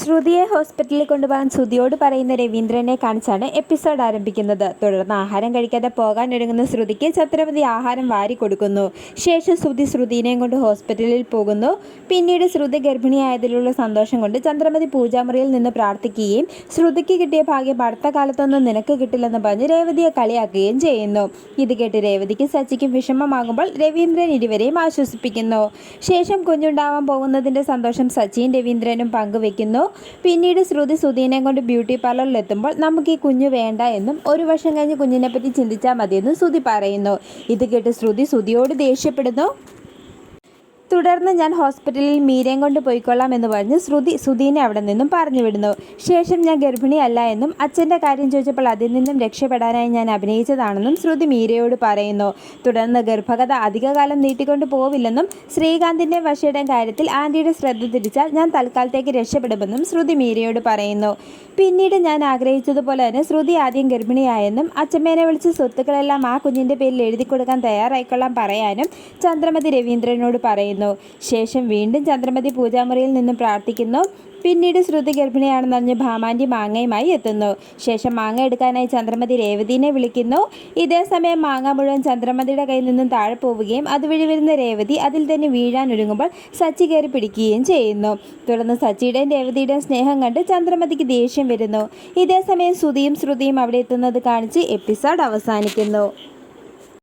ശ്രുതിയെ ഹോസ്പിറ്റലിൽ കൊണ്ടുപോകാൻ ശ്രുതിയോട് പറയുന്ന രവീന്ദ്രനെ കാണിച്ചാണ് എപ്പിസോഡ് ആരംഭിക്കുന്നത്. തുടർന്ന് ആഹാരം കഴിക്കാതെ പോകാൻ ഒരുങ്ങുന്ന ശ്രുതിക്ക് ഛത്രപതി ആഹാരം വാരി കൊടുക്കുന്നു. ശേഷം ശ്രുതി ശ്രുതിനെയും കൊണ്ട് ഹോസ്പിറ്റലിൽ പോകുന്നു. പിന്നീട് ശ്രുതി ഗർഭിണിയായതിലുള്ള സന്തോഷം കൊണ്ട് ചന്ദ്രമതി പൂജാമുറിയിൽ നിന്ന് പ്രാർത്ഥിക്കുകയും ശ്രുതിക്ക് കിട്ടിയ ഭാഗ്യം അടുത്ത കാലത്തൊന്നും നിനക്ക് കിട്ടില്ലെന്ന് പറഞ്ഞ് രേവതിയെ കളിയാക്കുകയും ചെയ്യുന്നു. ഇത് കേട്ട് രേവതിക്ക് സച്ചിക്കും വിഷമമാകുമ്പോൾ രവീന്ദ്രൻ ഇരുവരെയും ആശ്വസിപ്പിക്കുന്നു. ശേഷം കുഞ്ഞുണ്ടാവാൻ പോകുന്നതിന്റെ സന്തോഷം സച്ചിയും രവീന്ദ്രനും പങ്കുവെക്കുന്നു. പിന്നീട് ശ്രുതി സുധീനെ കൊണ്ട് ബ്യൂട്ടി പാർലറിൽ എത്തുമ്പോൾ നമുക്ക് ഈ കുഞ്ഞു വേണ്ട എന്നും ഒരു വർഷം കഴിഞ്ഞ് കുഞ്ഞിനെപ്പറ്റി ചിന്തിച്ചാൽ മതിയെന്നും ശ്രുതി പറയുന്നു. ഇത് കേട്ട് ശ്രുതി സുധിയോട് ദേഷ്യപ്പെടുന്നു. തുടർന്ന് ഞാൻ ഹോസ്പിറ്റലിൽ മീരയും കൊണ്ട് പോയിക്കൊള്ളാം എന്ന് പറഞ്ഞ് ശ്രുതി സുധീനെ അവിടെ നിന്നും പറഞ്ഞു വിടുന്നു. ശേഷം ഞാൻ ഗർഭിണിയല്ല എന്നും അച്ഛന്റെ കാര്യം ചോദിച്ചപ്പോൾ അതിൽ നിന്നും രക്ഷപ്പെടാനായി ഞാൻ അഭിനയിച്ചതാണെന്നും ശ്രുതി മീരയോട് പറയുന്നു. തുടർന്ന് ഗർഭകഥ അധികകാലം നീട്ടിക്കൊണ്ട് പോവില്ലെന്നും ശ്രീകാന്തിന്റെ വശയുടെ കാര്യത്തിൽ ആന്റിയുടെ ശ്രദ്ധ തിരിച്ചാൽ ഞാൻ തൽക്കാലത്തേക്ക് രക്ഷപ്പെടുമെന്നും ശ്രുതി മീരയോട് പറയുന്നു. പിന്നീട് ഞാൻ ആഗ്രഹിച്ചതുപോലെ തന്നെ ശ്രുതി ആദ്യം ഗർഭിണിയായെന്നും അച്ഛമ്മേനെ വിളിച്ച് സ്വത്തുക്കളെല്ലാം ആ കുഞ്ഞിന്റെ പേരിൽ എഴുതി കൊടുക്കാൻ തയ്യാറായിക്കൊള്ളാൻ പറയാനും ചന്ദ്രമതി രവീന്ദ്രനോട് പറയുന്നു. ശേഷം വീണ്ടും ചന്ദ്രമതി പൂജാമുറിയിൽ നിന്നും പ്രാർത്ഥിക്കുന്നു. പിന്നീട് ശ്രുതി ഗർഭിണിയാണെന്നറിഞ്ഞ് ഭാമാന്റെ മാങ്ങയുമായി എത്തുന്നു. ശേഷം മാങ്ങ എടുക്കാനായി ചന്ദ്രമതി രേവതിനെ വിളിക്കുന്നു. ഇതേ സമയം മാങ്ങ മുഴുവൻ ചന്ദ്രമതിയുടെ കയ്യിൽ നിന്നും താഴെ പോവുകയും അതുവഴി വരുന്ന രേവതി അതിൽ തന്നെ വീഴാൻ ഒരുങ്ങുമ്പോൾ സച്ചി കയറി പിടിക്കുകയും ചെയ്യുന്നു. തുടർന്ന് സച്ചിയുടെയും രേവതിയുടെയും സ്നേഹം കണ്ട് ചന്ദ്രമതിക്ക് ദേഷ്യം വരുന്നു. ഇതേ സമയം ശ്രുതിയും ശ്രുതിയും അവിടെ എത്തുന്നത് കാണിച്ച് എപ്പിസോഡ് അവസാനിക്കുന്നു.